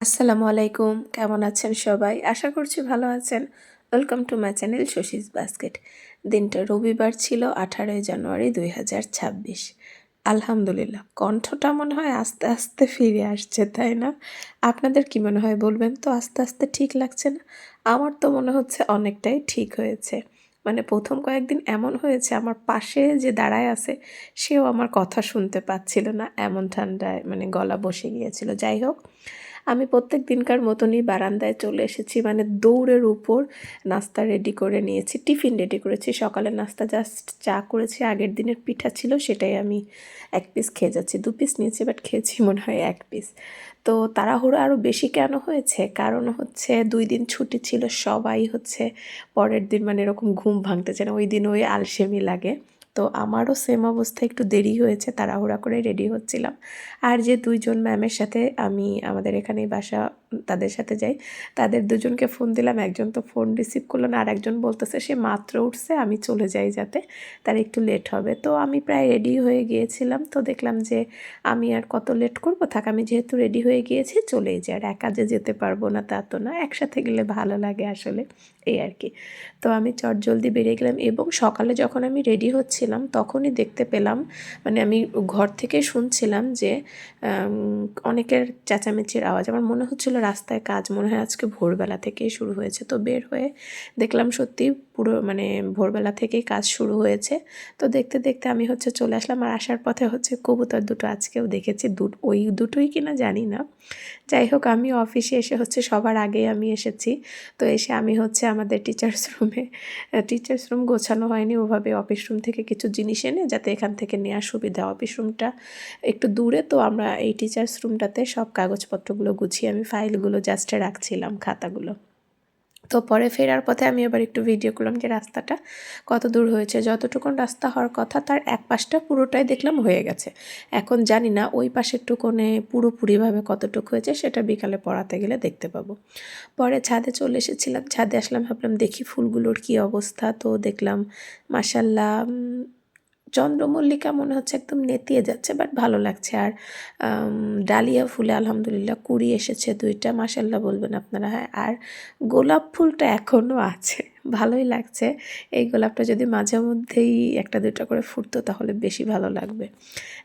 আসসালামু আলাইকুম, কেমন আছেন সবাই? আশা করছি ভালো আছেন। Welcome to my channel Shashi's basket দিনটা রবিবার ছিল আঠারোই জানুয়ারি দুই হাজার ছাব্বিশ। আলহামদুলিল্লাহ, কণ্ঠটা মনে হয় আস্তে আস্তে ফিরে আসছে, তাই না? আপনাদের কি মনে হয় বলবেন? তো আস্তে আস্তে ঠিক লাগছে না? আমার তো মনে হচ্ছে অনেকটাই ঠিক হয়েছে। মানে প্রথম কয়েকদিন এমন হয়েছে, আমার পাশে যে দাঁড়ায় আছে, সেও আমার কথা শুনতে পাচ্ছিল না, এমন ঠান্ডায় মানে গলা বসে গিয়েছিল। যাই হোক আমি প্রত্যেক দিনকার মতনই বারান্দায় চলে এসেছি। মানে দৌড়ের উপর নাস্তা রেডি করে নিয়েছি, টিফিন রেডি করেছি। সকালের নাস্তা জাস্ট চা করেছি, আগের দিনের পিঠা ছিল সেটাই আমি এক পিস খেয়ে যাচ্ছি। দু পিস নিয়েছি বাট খেয়েছি মনে হয় এক পিস তো তাড়াহুড়ো আরও বেশি কেন হয়েছে? কারণ হচ্ছে দুই দিন ছুটি ছিল, সবাই হচ্ছে পরের দিন মানে এরকম ঘুম ভাঙতে চায় না। ওই দিন ওই আলসেমি লাগে। তো আমারও সেম অবস্থা, একটু দেরি হয়েছে, তাড়াহুড়া করে রেডি হচ্ছিলাম। আর যে দুইজন ম্যামের সাথে আমি আমাদের এখানে বাসা তাদের সাথে যাই। তাদের দুজনকে ফোন দিলাম, একজন তো ফোন রিসিভ করল না আর একজন বলতেছে সে মাত্র উঠছে, আমি চলে যাই যাতে তার একটু লেট হবে। তো আমি প্রায় রেডি হয়ে গিয়েছিলাম, তো দেখলাম যে আমি আর কত লেট করব? থাক, আমি যেহেতু রেডি হয়ে গিয়েছি, চলেই যাই, আর একা যে যেতে পারব না তা তো না, একসাথে গেলে ভালো লাগে আসলে, এই আর কি। তো আমি চট জলদি বেরিয়ে গেলাম এবং সকালে যখন আমি রেডি হচ্ছিলাম, তখনই দেখতে পেলাম মানে আমি ঘর থেকে শুনছিলাম যে অনেকের চেঁচামেচির আওয়াজ। আমার মনে হচ্ছিল রাস্তায় কাজ, মনে হয় আজকে ভোরবেলা থেকেই শুরু হয়েছে। তো বের হয়ে দেখলাম সত্যি পুরো মানে ভোরবেলা থেকেই কাজ শুরু হয়েছে। তো দেখতে দেখতে আমি হচ্ছে চলে আসলাম আর আসার পথে হচ্ছে কবুতর দুটো আজকেও দেখেছি। দু ওই দুটোই কিনা জানি না। যাই হোক, আমি অফিসে এসে হচ্ছে সবার আগেই আমি এসেছি। তো এসে আমি হচ্ছে আমাদের টিচার্স রুমে টিচার্স রুম গোছানো হয়নি। ওভাবে অফিস রুম থেকে কিছু জিনিস এনে যাতে এখান থেকে নেওয়ার সুবিধা। অফিস রুমটা একটু দূরে, তো আমরা এই টিচার্স রুমটাতে সব কাগজপত্রগুলো গুছিয়ে আমি ফাইলগুলো জাস্ট রাখছিলাম খাতাগুলো। তো পরে ফেরার পথে আমি আবার একটু ভিডিও করলাম যে রাস্তাটা কত দূর হয়েছে। যতটুকুন রাস্তা হওয়ার কথা, তার এক পাশটা পুরোটাই দেখলাম হয়ে গেছে। এখন জানি না ওই পাশের টুকুনে পুরোপুরিভাবে কতটুকু হয়েছে, সেটা বিকালে পড়াতে গেলে দেখতে পাবো। পরে ছাদে চলে এসেছিলাম, ছাদে আসলাম, ভাবলাম দেখি ফুলগুলোর কি অবস্থা। তো দেখলাম মাসাল্লাহ চন্দ্রমল্লিকা মনে হচ্ছে একদম নেতিয়ে যাচ্ছে বাট ভালো লাগছে। আর ডালিয়া ফুলে আলহামদুলিল্লাহ কুড়ি এসেছে দুইটা মাসাল্লাহ বলবেন আপনারা। হ্যাঁ আর গোলাপ ফুলটা এখনও আছে। ভালোই লাগছে। এই গোলাপটা যদি মাঝে মধ্যেই একটা দুটা করে ফুটতো তাহলে বেশি ভালো লাগবে।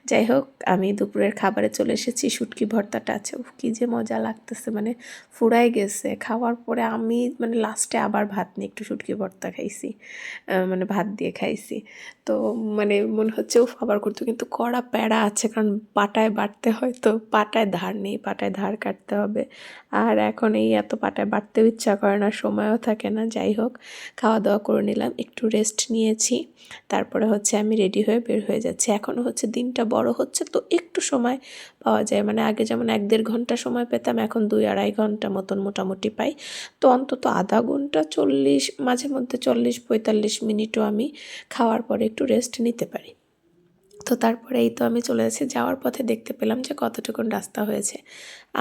যাই হোক, আমি দুপুরের খাবারে চলে এসেছি, শুটকি ভর্তাটা আছে। কী যে মজা লাগতেছে মানে ফুরাই গেছে। খাওয়ার পরে আমি মানে লাস্টে আবার ভাত নিয়ে একটু শুটকি ভর্তা খাইছি মানে ভাত দিয়ে খাইছি। তো মানে মনে হচ্ছে ও আবার করতো। কিন্তু কড়া প্যাড়া আছে, কারণ পাটায় বাটতে হয় তো পাটায় ধার নেই, পাটায় ধার কাটতে হবে। আর এখন এই এত পাটায় বাটতেও ইচ্ছা করে না, সময়ও থাকে না। যাই হোক খাওয়া দাওয়া করে নিলাম, একটু রেস্ট নিয়েছি। তারপরে হচ্ছে আমি রেডি হয়ে বের হয়ে যাচ্ছি। এখনও হচ্ছে দিনটা বড় হচ্ছে, তো একটু সময় পাওয়া যায়। মানে আগে যেমন এক দেড় ঘণ্টা সময় পেতাম, এখন দুই আড়াই ঘণ্টা মতন মোটামুটি পাই। তো অন্তত আধা ঘণ্টা চল্লিশ, মাঝে মধ্যে চল্লিশ পঁয়তাল্লিশ মিনিটও আমি খাওয়ার পরে একটু রেস্ট নিতে পারি। তো তারপরে এই তো আমি চলে যাচ্ছি যাওয়ার পথে দেখতে পেলাম যে কতটুকুন রাস্তা হয়েছে।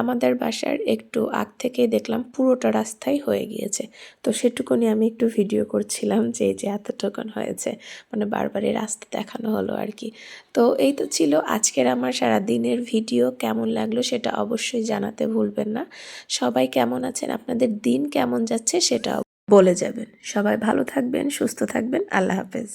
আমাদের বাসার একটু আগ থেকেই দেখলাম পুরোটা রাস্তাই হয়ে গিয়েছে। তো সেটুকুনি আমি একটু ভিডিও করছিলাম যে যে এতটুকুন হয়েছে মানে বারবারই রাস্তা দেখানো হলো আর কি। তো এই তো ছিল আজকের আমার সারা দিনের ভিডিও, কেমন লাগল সেটা অবশ্যই জানাতে ভুলবেন না। সবাই কেমন আছেন, আপনাদের দিন কেমন যাচ্ছে সেটা বলে যাবেন। সবাই ভালো থাকবেন, সুস্থ থাকবেন, আল্লাহ হাফেজ।